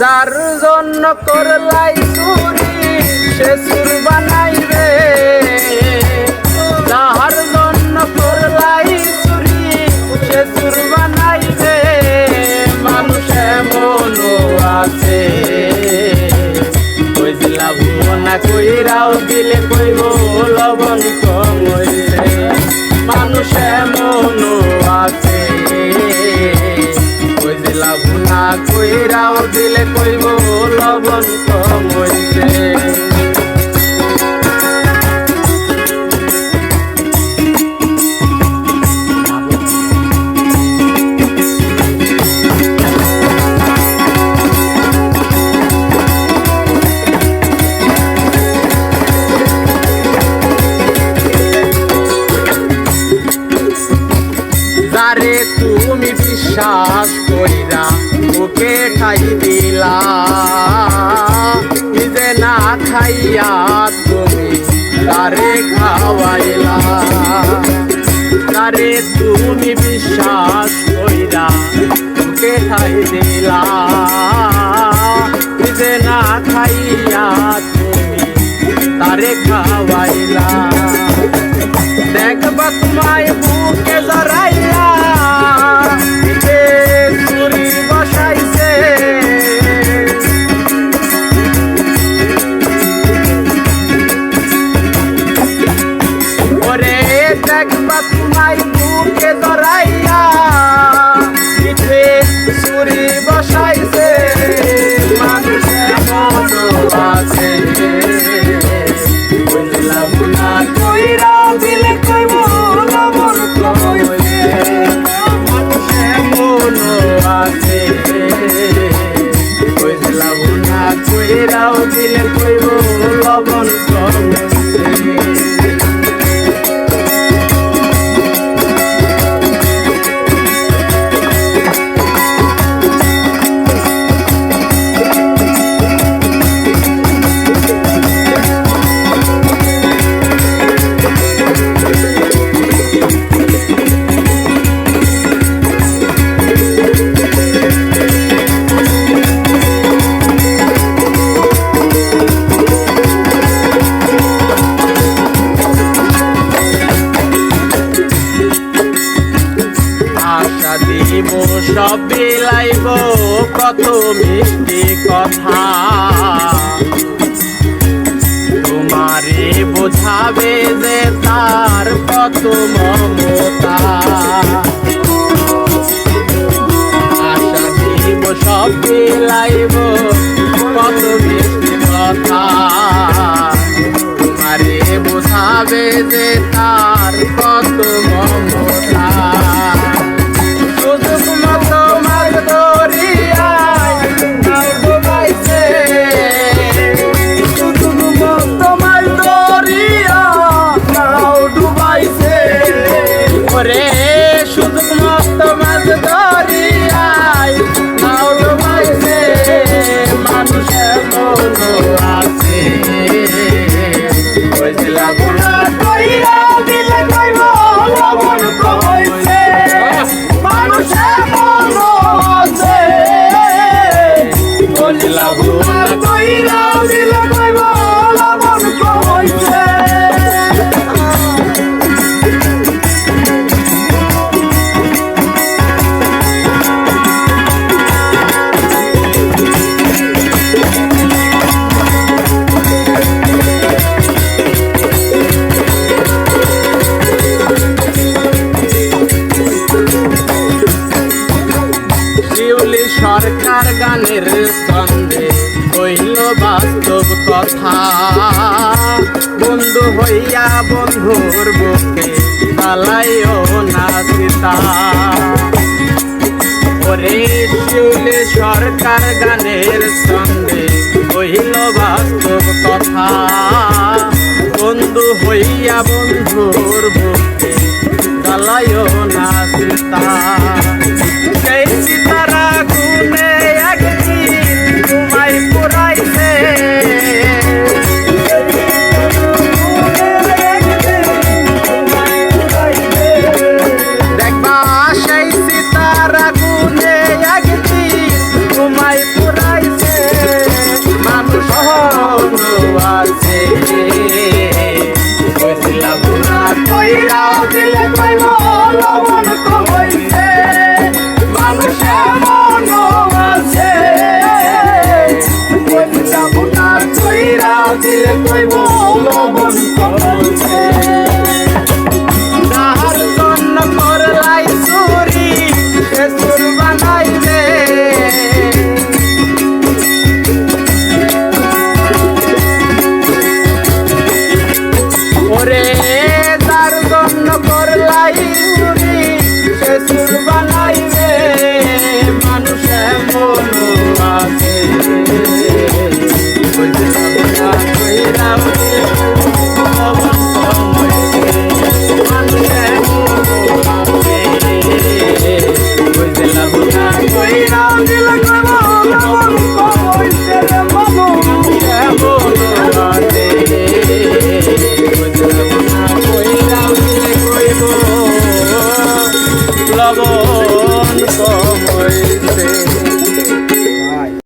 যার জন্য করলাই চুরি, সে সুর বানাইবে। যাহার জন্য করলাই চুরি, সে সুর বানাইবে। মানুষ এমন আছে। কইলা ভুবনা কইরাও দিলে কইব, লবণ কম মানুষ কইরাও দিলে কইব লবণ কম খাইয়া তুমি, তারে খাওয়াইলা। তারে তুমি বিশ্বাস কইরা ওকে ঠাই দিলা। নিজে না খাইয়া তুমি, তারে খাওয়াইলা। দেখবা তোমায় বুকে জড়াইয়া দেখবা তোমায় বুকে কত মিষ্টি কথা। তোমারে বোঝাবে যে তার কত মমতা। আশা দিব সব বিলাইব কত মিষ্টি কথা। তোমারে বোঝাবে যে তার ওরে কথা। বন্ধু হইয়া বন্ধুর বুকে পালাইও না সীতা ওরে শিউলি সরকার গানের সঙ্গে কইল বাস্তব কথা। বন্ধু হইয়া বন্ধুর বুকে জ্বালাইও না সীতা Aquí les traigo